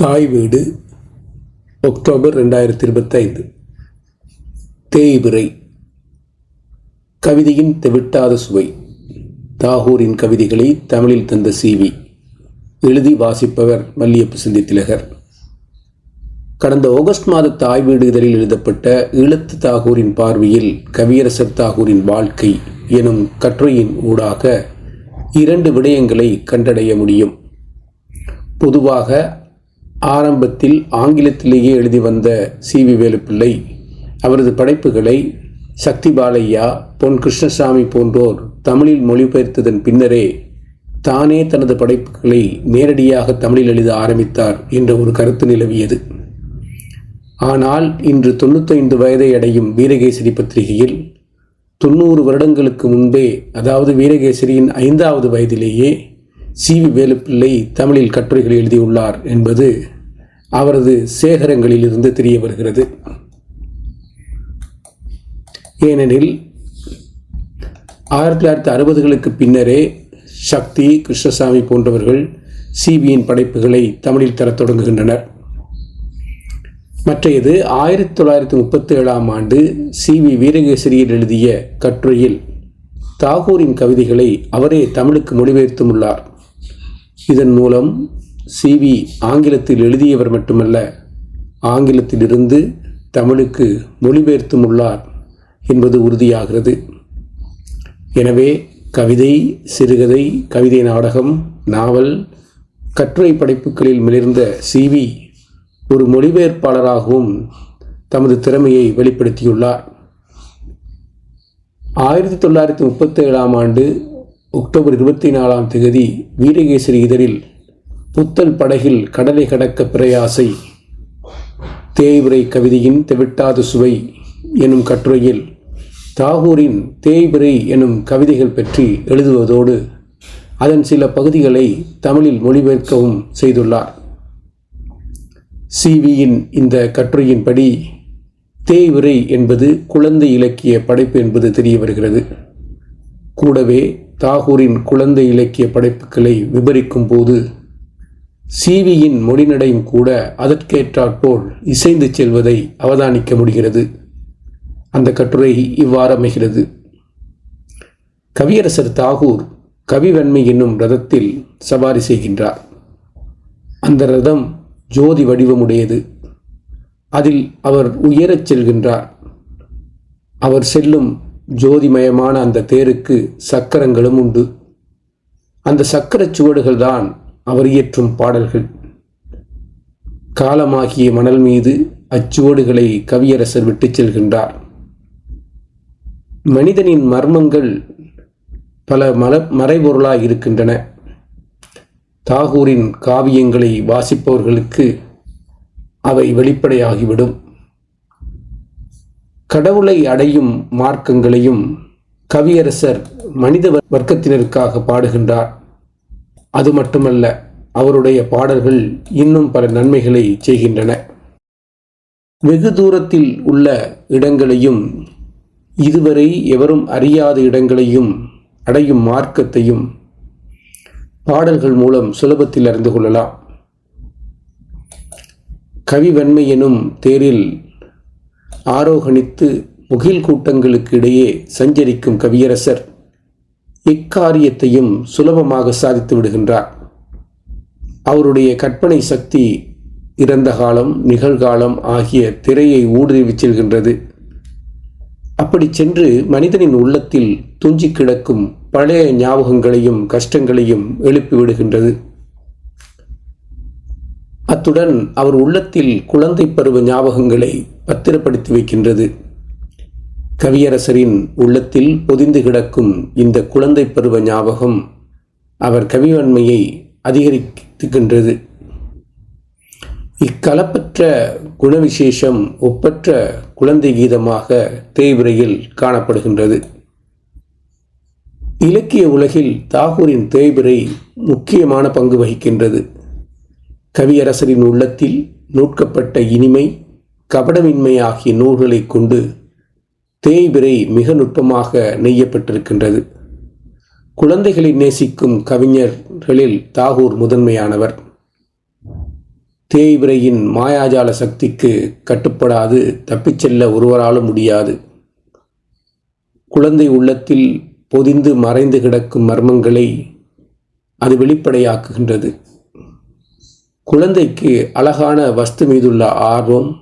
தாய் வீடு அக்டோபர் ரெண்டாயிரத்தி இருபத்தைந்து. தேய்விரை கவிதையின் தெவிட்டாத சுவை. தாகூரின் கவிதைகளை தமிழில் தந்த சிவி எழுதி வாசிப்பவர் மல்லியப்பு சிந்தி திலகர். கடந்த ஆகஸ்ட் மாத தாய் வீடு இதழில் எழுதப்பட்ட ஈழத்து தாகூரின் பார்வையில் கவியரசர் தாகூரின் வாழ்க்கை எனும் கட்டுரையின் ஊடாக இரண்டு விடயங்களை கண்டடைய முடியும். பொதுவாக ஆரம்பத்தில் ஆங்கிலத்திலேயே எழுதி வந்த சி வி வேலுப்பிள்ளை அவரது படைப்புகளை சக்தி பாலையா பொன் கிருஷ்ணசாமி போன்றோர் தமிழில் மொழிபெயர்த்ததன் பின்னரே தானே தனது படைப்புகளை நேரடியாக தமிழில் எழுத ஆரம்பித்தார் என்ற ஒரு கருத்து நிலவியது. ஆனால் இன்று தொண்ணூத்தைந்து வயதை அடையும் வீரகேசரி பத்திரிகையில் தொண்ணூறு வருடங்களுக்கு முன்பே அதாவது வீரகேசரியின் ஐந்தாவது வயதிலேயே சி வி வேலுப்பிள்ளை தமிழில் கட்டுரைகள் எழுதியுள்ளார் என்பது அவரது சேகரங்களில் இருந்து தெரிய வருகிறது. ஏனெனில் ஆயிரத்தி தொள்ளாயிரத்தி அறுபதுகளுக்கு பின்னரே சக்தி கிருஷ்ணசாமி போன்றவர்கள் சிபியின் படைப்புகளை தமிழில் தரத் தொடங்குகின்றனர். மற்றையது ஆயிரத்தி தொள்ளாயிரத்தி முப்பத்தி ஏழாம் ஆண்டு சி வி வீரகேசரியில் எழுதிய கட்டுரையில் தாகூரின் கவிதைகளை அவரே தமிழுக்கு மொழிபெயர்த்தும் உள்ளார் இதன் மூலம் சி வி ஆங்கிலத்தில் எழுதியவர் மட்டுமல்ல ஆங்கிலத்திலிருந்து தமிழுக்கு மொழிபெயர்த்தும் உள்ளார் என்பது உறுதியாகிறது. எனவே கவிதை சிறுகதை கவிதை நாடகம் நாவல் கட்டுரை படைப்புகளில் மிளிர்ந்த சிவி ஒரு மொழிபெயர்ப்பாளராகவும் தமது திறமையை வெளிப்படுத்தியுள்ளார். ஆயிரத்தி தொள்ளாயிரத்தி முப்பத்தி ஏழாம் ஆண்டு அக்டோபர் இருபத்தி நாலாம் தேதி வீரகேசரி இதழில் புத்தல் படகில் கடலை கடக்க பிரயாசை தேய்விரை கவிதையின் தெவிட்டாத சுவை எனும் கட்டுரையில் தாகூரின் தேய்விரை எனும் கவிதைகள் பற்றி எழுதுவதோடு அதன் சில பகுதிகளை தமிழில் மொழிபெயர்க்கவும் செய்துள்ளார். சிவியின் இந்த கட்டுரையின்படி தேய்விரை என்பது குழந்தை இலக்கிய படைப்பு என்பது தெரிய வருகிறது. கூடவே தாகூரின் குழந்தை இலக்கிய படைப்புகளை விபரிக்கும் போது சிவியின் மொழிநடையும் கூட அதற்கேற்றாற்போல் இசைந்து செல்வதை அவதானிக்க முடிகிறது. அந்த கட்டுரை இவ்வாறு அமைகிறது கவியரசர் தாகூர் கவிவன்மை என்னும் ரதத்தில் சவாரி செய்கின்றார். அந்த ரதம் ஜோதி வடிவமுடையது. அதில் அவர் உயரச் செல்கின்றார். அவர் செல்லும் ஜோதிமயமான அந்த தேருக்கு சக்கரங்களும் உண்டு. அந்த சக்கரச் சுவடுகள் தான் அவர் இயற்றும் பாடல்கள். காலமாகிய மணல் மீது அச்சுவடுகளை கவியரசர் விட்டுச் செல்கின்றார். மனிதனின் மர்மங்கள் பல மல மறைபொருளாய் இருக்கின்றன. தாகூரின் காவியங்களை வாசிப்பவர்களுக்கு அவை வெளிப்படையாகிவிடும். கடவுளை அடையும் மார்க்கங்களையும் கவியரசர் மனித வர்க்கத்தினருக்காக பாடுகின்றார். அது மட்டுமல்ல அவருடைய பாடல்கள் இன்னும் பல நன்மைகளை செய்கின்றன. வெகு தூரத்தில் உள்ள இடங்களையும் இதுவரை எவரும் அறியாத இடங்களையும் அடையும் மார்க்கத்தையும் பாடல்கள் மூலம் சுலபத்தில் அறிந்து கொள்ளலாம். கவிவன்மை எனும் தேரில் ஆரோகணித்து முகில் கூட்டங்களுக்கு இடையே சஞ்சரிக்கும் கவியரசர் இக்காரியத்தையும் சுலபமாக சாதித்து விடுகின்றார். அவருடைய கற்பனை சக்தி இறந்த காலம் நிகழ்காலம் ஆகிய திரையை ஊடுருவி செல்கின்றது. அப்படி சென்று மனிதனின் உள்ளத்தில் துஞ்சி கிடக்கும் பழைய ஞாபகங்களையும் கஷ்டங்களையும் எழுப்பி விடுகின்றது. அத்துடன் அவர் உள்ளத்தில் குழந்தை பருவ ஞாபகங்களை பத்திரப்படுத்தி வைக்கின்றது. கவியரசரின் உள்ளத்தில் பொதிந்து கிடக்கும் இந்த குழந்தை பருவ ஞாபகம் அவர் கவிவன்மையை அதிகரித்துகின்றது இக்கலப்பற்ற குணவிசேஷம் ஒப்பற்ற குழந்தை கீதமாக தேய்பிரையில் காணப்படுகின்றது. இலக்கிய உலகில் தாகூரின் தேய்பிரை முக்கியமான பங்கு வகிக்கின்றது. கவியரசரின் உள்ளத்தில் நூட்கப்பட்ட இனிமை கபடமின்மை ஆகிய நூல்களை கொண்டு தேய்பிரை மிக நுட்பமாக நெய்யப்பட்டிருக்கின்றது. குழந்தைகளை நேசிக்கும் கவிஞர்களில் தாகூர் முதன்மையானவர். தேய்விரையின் மாயாஜால சக்திக்கு கட்டுப்படாது தப்பிச் செல்ல ஒருவராலும் முடியாது. குழந்தை உள்ளத்தில் பொதிந்து மறைந்து கிடக்கும் மர்மங்களை அது வெளிப்படையாக்குகின்றது. குழந்தைக்கு அழகான வஸ்து மீதுள்ள ஆர்வம்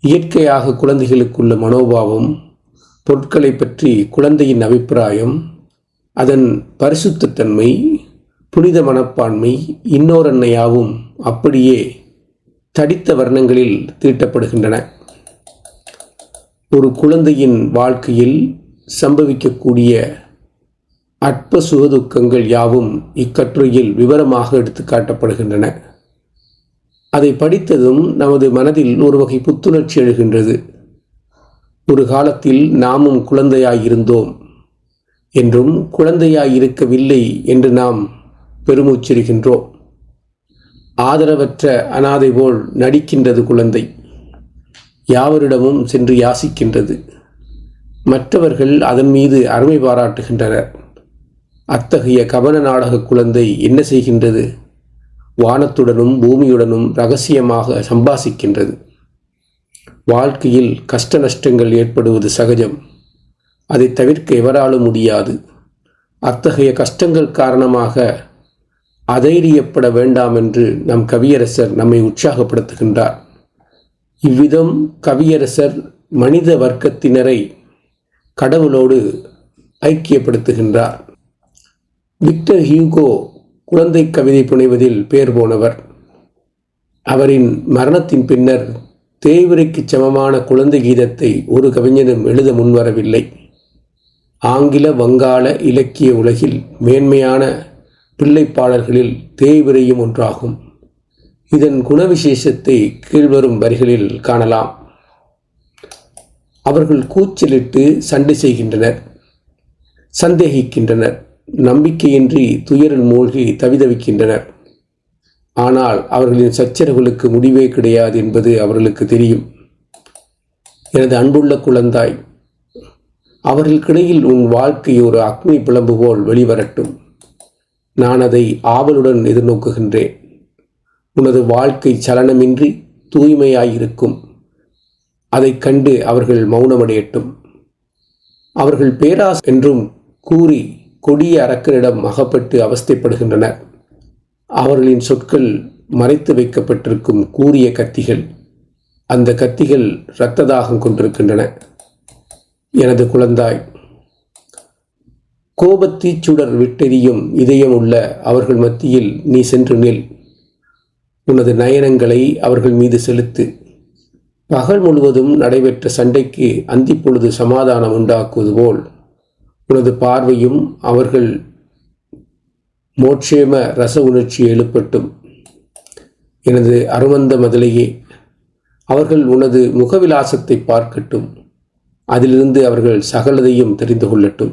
இயற்கையாக குழந்தைகளுக்குள்ள மனோபாவம் பொருட்களை பற்றி குழந்தையின் அபிப்பிராயம் அதன் பரிசுத்தன்மை புனித மனப்பான்மை இன்னோரன்னையாவும் அப்படியே தடித்த வர்ணங்களில் தீட்டப்படுகின்றன. ஒரு குழந்தையின் வாழ்க்கையில் சம்பவிக்கக்கூடிய அற்ப சுகதுக்கங்கள் யாவும் இக்கட்டுரையில் விவரமாக எடுத்து காட்டப்படுகின்றன. அதை படித்ததும் நமது மனதில் ஒரு வகை புத்துணர்ச்சி எழுகின்றது. ஒரு காலத்தில் நாமும் குழந்தையாயிருந்தோம். என்றும் குழந்தையாயிருக்கவில்லை என்று நாம் பெருமூச்சிடுகின்றோம். ஆதரவற்ற அனாதை போல் நடிக்கின்றது குழந்தை. யாவரிடமும் சென்று யாசிக்கின்றது. மற்றவர்கள் அதன் மீது அருமை பாராட்டுகின்றனர். அத்தகைய கவன நாடக குழந்தை என்ன செய்கின்றது? வானத்துடனும் பூமியுடனும் ரகசியமாக சம்பாசிக்கின்றது. வாழ்க்கையில் கஷ்ட நஷ்டங்கள் ஏற்படுவது சகஜம். அதை தவிர்க்க எவராலும் முடியாது. அத்தகைய கஷ்டங்கள் காரணமாக அதைரியப்பட வேண்டாம் என்று நம் கவியரசர் நம்மை உற்சாகப்படுத்துகின்றார். இவ்விதம் கவியரசர் மனித வர்க்கத்தினரை கடவுளோடு ஐக்கியப்படுத்துகின்றார். விக்டர் ஹியூகோ குழந்தை கவிதை புனைவதில் பேர் போனவர். அவரின் மரணத்தின் பின்னர் தேய்விரைக்கு சமமான குழந்தை கீதத்தை ஒரு கவிஞனும் எழுத முன்வரவில்லை. ஆங்கில வங்காள இலக்கிய உலகில் மேன்மையான பிள்ளைப்பாடல்களில் தேய்விரையும் ஒன்றாகும். இதன் குணவிசேஷத்தை கீழ்வரும் வரிகளில் காணலாம். அவர்கள் கூச்சலிட்டு சண்டை செய்கின்றனர் சந்தேகிக்கின்றனர். நம்பிக்கையின்றி துயரில் மூழ்கி தவிதவிக்கின்றனர். ஆனால் அவர்களின் சச்சரவுகளுக்கு முடிவே கிடையாது என்பது அவர்களுக்கு தெரியும். எனது அன்புள்ள குழந்தாய் அவர்களுக்கிடையில் உன் வாழ்க்கை ஒரு அக்னி பிளம்பு போல் வெளிவரட்டும். நான் அதை ஆவலுடன் எதிர்நோக்குகின்றேன். உனது வாழ்க்கை சலனமின்றி தூய்மையாயிருக்கும். அதைக் கண்டு அவர்கள் மௌனமடையட்டும். அவர்கள் பேராஸ் என்றும் கூறி கொடிய அரக்கனிடம் அகப்பட்டு அவஸ்தைப்படுகின்றனர். அவர்களின் சொற்கள் மறைத்து வைக்கப்பட்டிருக்கும் கூறிய கத்திகள் அந்த கத்திகள் இரத்த தாகம் கொண்டிருக்கின்றன. எனது குழந்தாய் கோபத்தீச்சுடர் விட்டெறியும் இதயம் உள்ள அவர்கள் மத்தியில் நீ சென்று நில். உனது நயனங்களை அவர்கள் மீது செலுத்து. பகல் முழுவதும் நடைபெற்ற சண்டைக்கு அந்திப்பொழுது சமாதானம் உண்டாக்குவது போல். உனது பார்வையும் அவர்கள் மோட்சேம ரச உணர்ச்சி எழுப்பட்டும். எனது அருமந்த மதலையே அவர்கள் உனது முகவிலாசத்தை பார்க்கட்டும். அதிலிருந்து அவர்கள் சகலதையும் தெரிந்து கொள்ளட்டும்.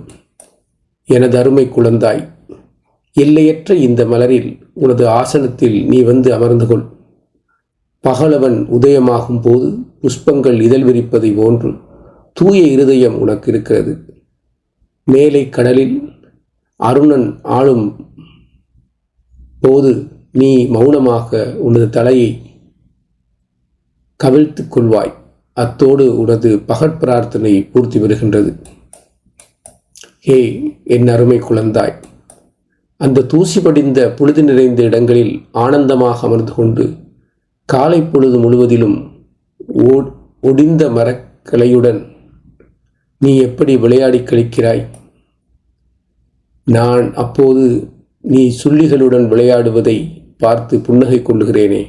எனது அருமை குழந்தாய் எல்லையற்ற இந்த மலரில் உனது ஆசனத்தில் நீ வந்து அமர்ந்து கொள். பகலவன் உதயமாகும் போது புஷ்பங்கள் இதழ் விரிப்பதை போன்று தூய இருதயம் உனக்கு இருக்கிறது. மேலை கடலில் அருணன் ஆளும் போது நீ மௌனமாக உனது தலையை கவிழ்த்து கொள்வாய். அத்தோடு உனது பகற் பிரார்த்தனை பூர்த்தி வருகின்றது ஹே என் அருமை குழந்தாய்! அந்த தூசி படிந்த புழுதி நிறைந்த இடங்களில் ஆனந்தமாக அமர்ந்து கொண்டு காலை பொழுது முழுவதிலும் ஒடிந்த மரக்கலையுடன் நீ எப்படி விளையாடி கழிக்கிறாய்? நான் அப்போது நீ சுள்ளிகளுடன் விளையாடுவதை பார்த்து புன்னகை கொள்ளுகிறேனே.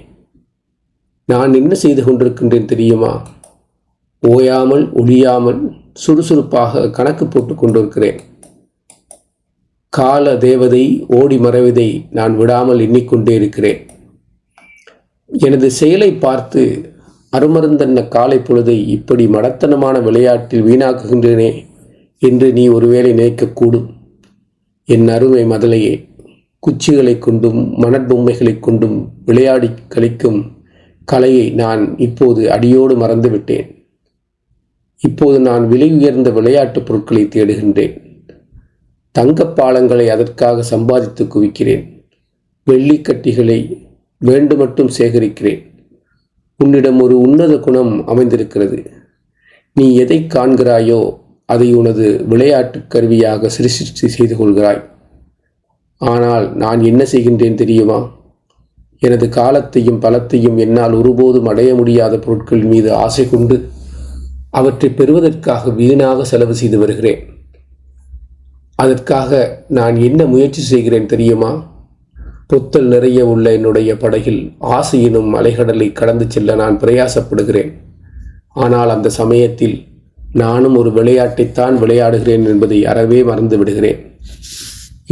நான் என்ன செய்து கொண்டிருக்கின்றேன் தெரியுமா? ஓயாமல் ஒழியாமல் சுறுசுறுப்பாக கணக்கு போட்டு கொண்டிருக்கிறேன். கால தேவதை ஓடி மறைவதை நான் விடாமல் எண்ணிக்கொண்டே இருக்கிறேன். எனது செயலை பார்த்து அருமருந்தன்ன காலை பொழுதை இப்படி மடத்தனமான விளையாட்டில் வீணாக்குகின்றனே என்று நீ ஒருவேளை நினைக்கக்கூடும். என் அருமை மதலையே குச்சிகளை கொண்டும் மணற்பொம்மைகளை கொண்டும் விளையாடி கழிக்கும் கலையை நான் இப்போது அடியோடு மறந்துவிட்டேன். இப்போது நான் விலை உயர்ந்த விளையாட்டுப் பொருட்களை தேடுகின்றேன். தங்கப்பாலங்களை அதற்காக சம்பாதித்து குவிக்கிறேன். வெள்ளிக்கட்டிகளை வேண்டு மட்டும் சேகரிக்கிறேன். உன்னிடம் ஒரு உன்னத குணம் அமைந்திருக்கிறது. நீ எதை காண்கிறாயோ அதை உனது விளையாட்டு கருவியாக சிருஷ்டி செய்து கொள்கிறாய். ஆனால் நான் என்ன செய்கின்றேன் தெரியுமா? எனது காலத்தையும் பலத்தையும் என்னால் ஒருபோதும் அடைய முடியாத பொருட்கள் மீது ஆசை கொண்டு அவற்றை பெறுவதற்காக வீணாக செலவு செய்து வருகிறேன். அதற்காக நான் என்ன முயற்சி செய்கிறேன் தெரியுமா? புத்தல் நிறைய உள்ள என்னுடைய படகில் ஆசையினும் அலைகடலை கடந்து செல்ல நான் பிரயாசப்படுகிறேன். ஆனால் அந்த சமயத்தில் நானும் ஒரு விளையாட்டைத்தான் விளையாடுகிறேன் என்பதை அறவே மறந்து விடுகிறேன்.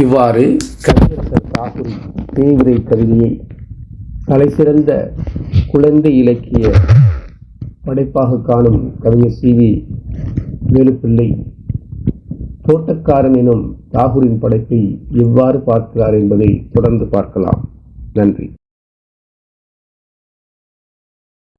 இவ்வாறு கவிஞர் தாகூர் தேவிரை கவிதையை தலைசிறந்த குழந்தை இலக்கிய படைப்பாக காணும் கவிஞர் சி வி வேலுப்பிள்ளை தோட்டக்காரன் எனும் தாகூரின் படைப்பை எவ்வாறு பார்க்கிறார் என்பதை தொடர்ந்து பார்க்கலாம். நன்றி.